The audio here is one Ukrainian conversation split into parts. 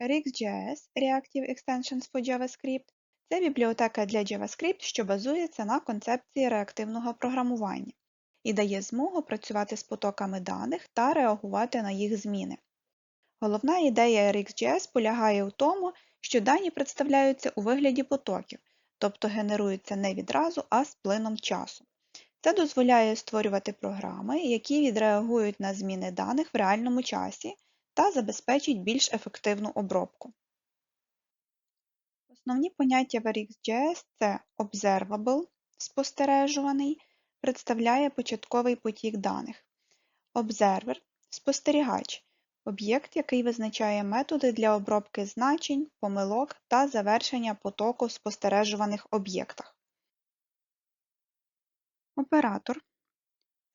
RxJS Reactive Extensions for JavaScript це бібліотека для JavaScript, що базується на концепції реактивного програмування і дає змогу працювати з потоками даних та реагувати на їх зміни. Головна ідея RxJS полягає у тому, що дані представляються у вигляді потоків, тобто генеруються не відразу, а з плином часу. Це дозволяє створювати програми, які відреагують на зміни даних в реальному часі та забезпечить більш ефективну обробку. Основні поняття в RxJS – це Observable спостережуваний, представляє початковий потік даних, Observer спостерігач об'єкт, який визначає методи для обробки значень, помилок та завершення потоку в спостережуваних об'єктах. Оператор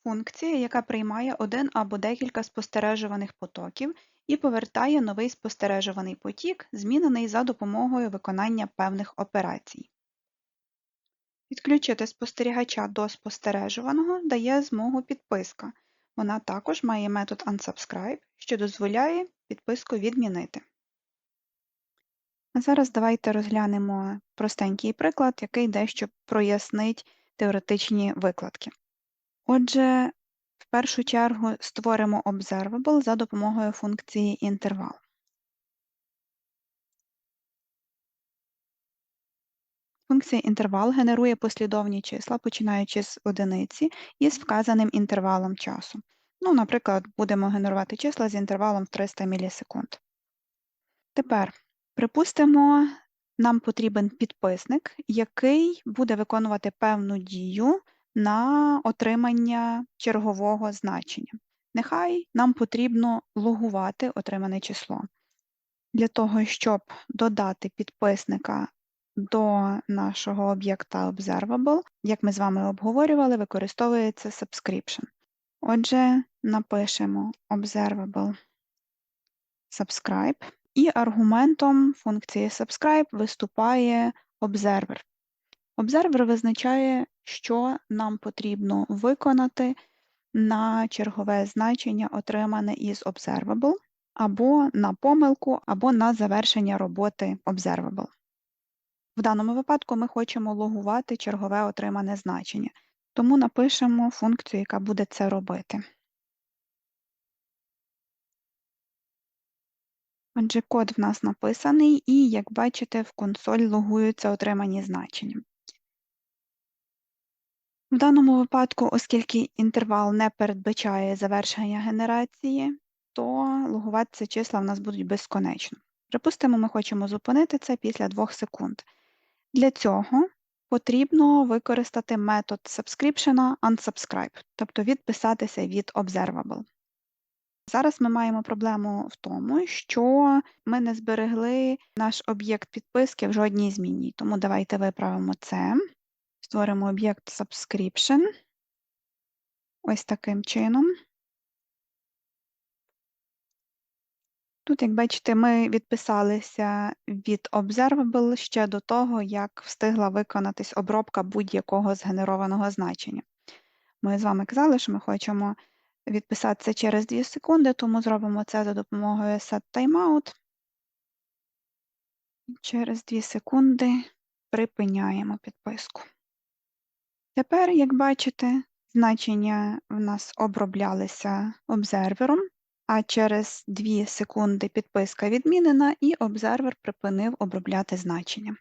функція, яка приймає один або декілька спостережуваних потоків і повертає новий спостережуваний потік, змінений за допомогою виконання певних операцій. Підключити спостерігача до спостережуваного дає змогу підписка. Вона також має метод unsubscribe, що дозволяє підписку відмінити. А зараз давайте розглянемо простенький приклад, який дещо прояснить теоретичні викладки. Отже, першу чергу створимо observable за допомогою функції інтервал. Функція інтервал генерує послідовні числа, починаючи з одиниці із вказаним інтервалом часу. Ну, Наприклад, будемо генерувати числа з інтервалом 300 мілісекунд. Тепер, припустимо, нам потрібен підписник, який буде виконувати певну дію на отримання чергового значення. Нехай нам потрібно логувати отримане число. Для того, щоб додати підписника до нашого об'єкта Observable, як ми з вами обговорювали, використовується subscription. Отже, напишемо observable subscribe, і аргументом функції subscribe виступає observer. Observer визначає, що нам потрібно виконати на чергове значення, отримане із observable, або на помилку, або на завершення роботи observable. В даному випадку ми хочемо логувати чергове отримане значення, тому напишемо функцію, яка буде це робити. Отже, код в нас написаний, і, як бачите, в консоль логуються отримані значення. В даному випадку, оскільки інтервал не передбачає завершення генерації, то логуватися числа в нас будуть безконечно. Припустимо, ми хочемо зупинити це після 2 секунд. Для цього потрібно використати метод subscription unsubscribe, тобто відписатися від observable. Зараз ми маємо проблему в тому, що ми не зберегли наш об'єкт підписки в жодній зміні. Тому давайте виправимо це. Створимо об'єкт subscription. Ось таким чином. Тут, як бачите, ми відписалися від Observable ще до того, як встигла виконатись обробка будь-якого згенерованого значення. Ми з вами казали, що ми хочемо відписатися через 2 секунди, тому зробимо це за допомогою setTimeout. Через 2 секунди припиняємо підписку. Тепер, як бачите, значення в нас оброблялися обзервером, а через 2 секунди підписка відмінена, і обзервер припинив обробляти значення.